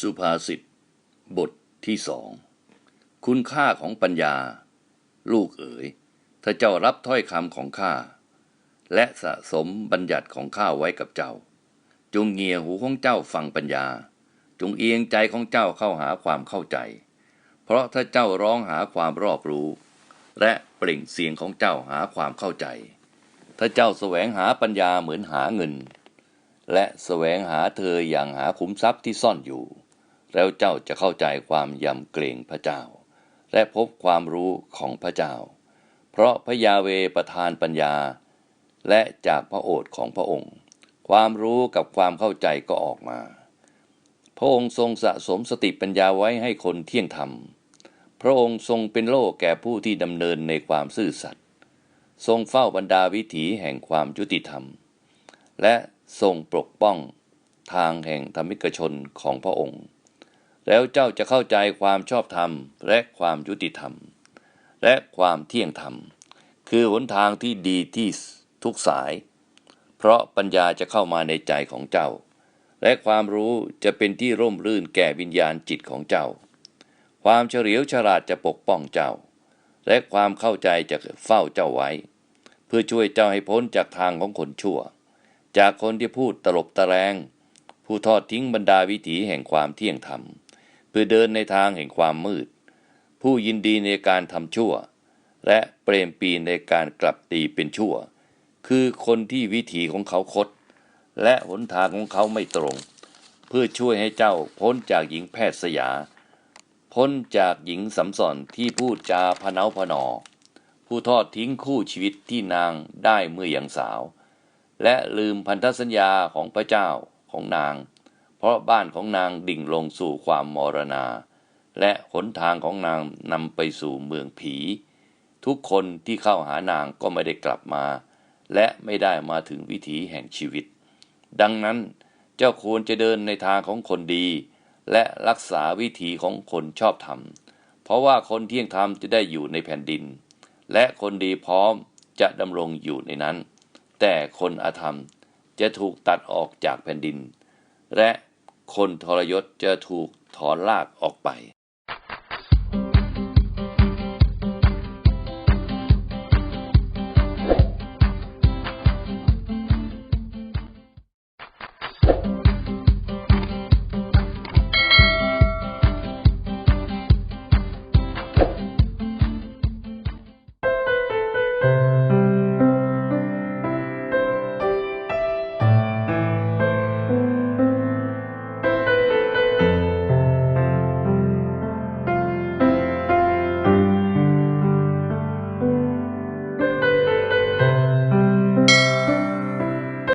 สุภาษิต บทที่สอง คุณค่าของปัญญา ลูกเอ๋ย ถ้าเจ้ารับถ้อยคำของข้า และสะสมบัญญัติของข้าไว้กับเจ้า จงเงียหูของเจ้าฟังปัญญา จงเอียงใจของเจ้าเข้าหาความเข้าใจ เพราะถ้าเจ้าร้องหาความรอบรู้ และเปล่งเสียงของเจ้าหาความเข้าใจ ถ้าเจ้าแสวงหาปัญญาเหมือนหาเงิน และแสวงหาเธออย่างหาขุมทรัพย์ที่ซ่อนอยู่ แล้วเจ้าจะเข้าใจความยำเกรงพระเจ้า และพบความรู้ของพระเจ้า เพราะพระยาเวประทานปัญญา และจากพระโอษฐ์ของพระองค์ ความรู้กับความเข้าใจก็ออกมา พระองค์ทรงสะสมสติปัญญาไว้ให้คนเที่ยงธรรม พระองค์ทรงเป็นโล่แก่ผู้ที่ดำเนินในความซื่อสัตย์ทรงเฝ้าบรรดาวิถีแห่งความยุติธรรม และทรงปกป้องทางแห่งธรรมิกชนของพระองค์ แล้วเจ้าจะเข้าใจความชอบธรรม และความยุติธรรม และความเที่ยงธรรม คือหนทางที่ดีที่ทุกสาย เพราะปัญญาจะเข้ามาในใจของเจ้า และความรู้จะเป็นที่ร่มรื่นแก่วิญญาณจิตของเจ้า ความเฉลียวฉลาดจะปกป้องเจ้า และความเข้าใจจะเฝ้าเจ้าไว้ เพื่อช่วยเจ้าให้พ้นจากทางของคนชั่ว จากคนที่พูดตลบตะแรงผู้ทอดทิ้งบรรดาวิถีแห่งความเที่ยงธรรม เพื่อเดินในทางแห่งความมืด ผู้ยินดีในการทำชั่ว และเปรมปีในการกลับตีเป็นชั่ว คือคนที่วิถีของเขาคด และหนทางของเขาไม่ตรง เพื่อช่วยให้เจ้าพ้นจากหญิงแพทย์สยา พ้นจากหญิงสำสอนที่พูดจาพเนาพนอ ผู้ทอดทิ้งคู่ชีวิตที่นางได้เมื่อยังสาว และลืมพันธสัญญาของพระเจ้าของนาง เพราะบ้านของนางดิ่งลงสู่ความมรณา และหนทางของนางนำไปสู่เมืองผี ทุกคนที่เข้าหานางก็ไม่ได้กลับมา และไม่ได้มาถึงวิถีแห่งชีวิต ดังนั้นเจ้าควรจะเดินในทางของคนดี และรักษาวิถีของคนชอบธรรม เพราะว่าคนเที่ยงธรรมจะได้อยู่ในแผ่นดิน และคนดีพร้อมจะดำรงอยู่ในนั้น แต่คนอาธรรมจะถูกตัดออกจากแผ่นดิน และ คนทรยศจะถูกถอนลากออกไป